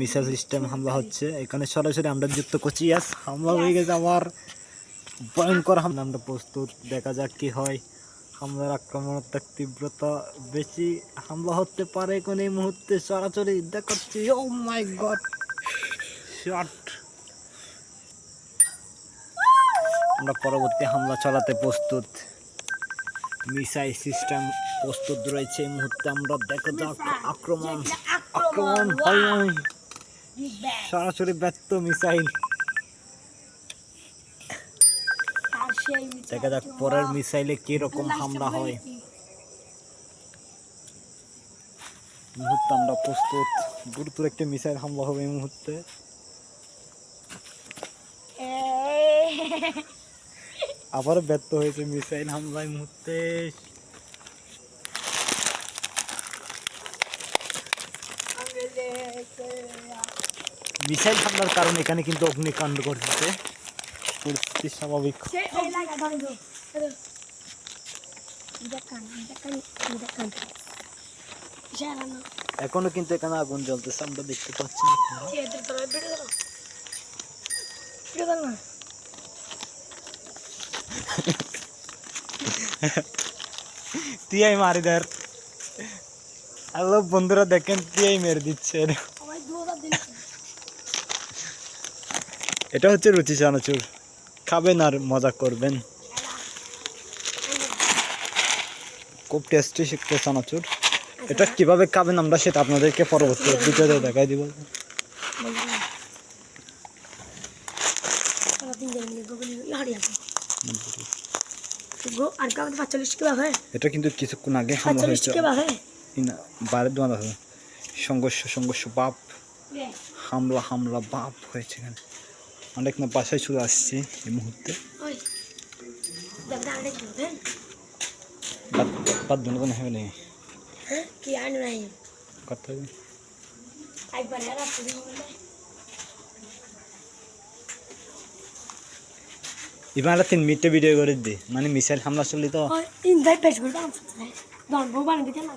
Missile system হামলা হচ্ছে। এখানে সরাসরি আমরা যুক্ত করছি। ইয়াস হামলা হয়ে গেছে আবার ভয়ঙ্কর হামলা। আমরা প্রস্তুত। দেখা যাক কি হয়। হামলার আক্রমণাত্মক তীব্রতা বেশি। হামলা হতে পারে কোন এই মুহূর্তে সরাসরি। দেখাচ্ছি ও মাই গড শট আমরা পরবর্তী হামলা চালাতে প্রস্তুত। মিসাইল সিস্টেম প্রস্তুত রয়েছে এই মুহূর্তে। আমরা দেখা যাক। আক্রমণ। আক্রমণ। হয়। সরাসরি ব্যর্থ মিসাইল। দেখা যাক পরের মিসাইলে কি রকম হামলা হয়। মুহূর্তে আমরা প্রস্তুত। গুরুতর একটি মিসাইল হামলা হবে এই মুহূর্তে। আবারও ব্যর্থ হয়েছে মিসাইল হামলা এই মুহূর্তে। মিসাইল হামলার কারণে এখানে কিন্তু অগ্নিকাণ্ড ঘটছে। পরিস্থিতি স্বাভাবিক এখনও কিন্তু এখানে আগুন জ্বলতেছে আমরা দেখতে পাচ্ছি না আপনারা। টিআই মারিদার। হ্যালো বন্ধুরা দেখেন টিআই মেরে দিচ্ছে। এটা হচ্ছে রুচি চানাচুর। খাবেন আর মজা করবেন। খুব টেস্টি শিখতে চানাচুর। এটা কীভাবে খাবেন আমরা সেটা আপনাদেরকে পরবর্তী ভিডিওতে দেখাই দিব। এটা কিন্তু কিছুক্ষণ আগে হামলা হয়েছে। কিবা হয় না বাইরে দোয়া আছে। সংঘর্ষ সংঘর্ষ বাপ। হামলা হামলা বাপ হয়েছে এখানে। অনেক এখানে বাসায় চলে আসছি এই মুহূর্তে। বাদ হবে না। হ্যাঁ কি নাই? একবার এবার তিন মিনিটে ভিডিও করে দি। মানে মিসাইল হামলা চললি তো করবে না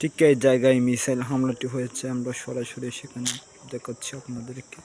ঠিক এই জায়গায় মিসাইল হামলাটি হয়েছে আমরা সরাসরি সেখানে দেখাচ্ছি আপনাদেরকে।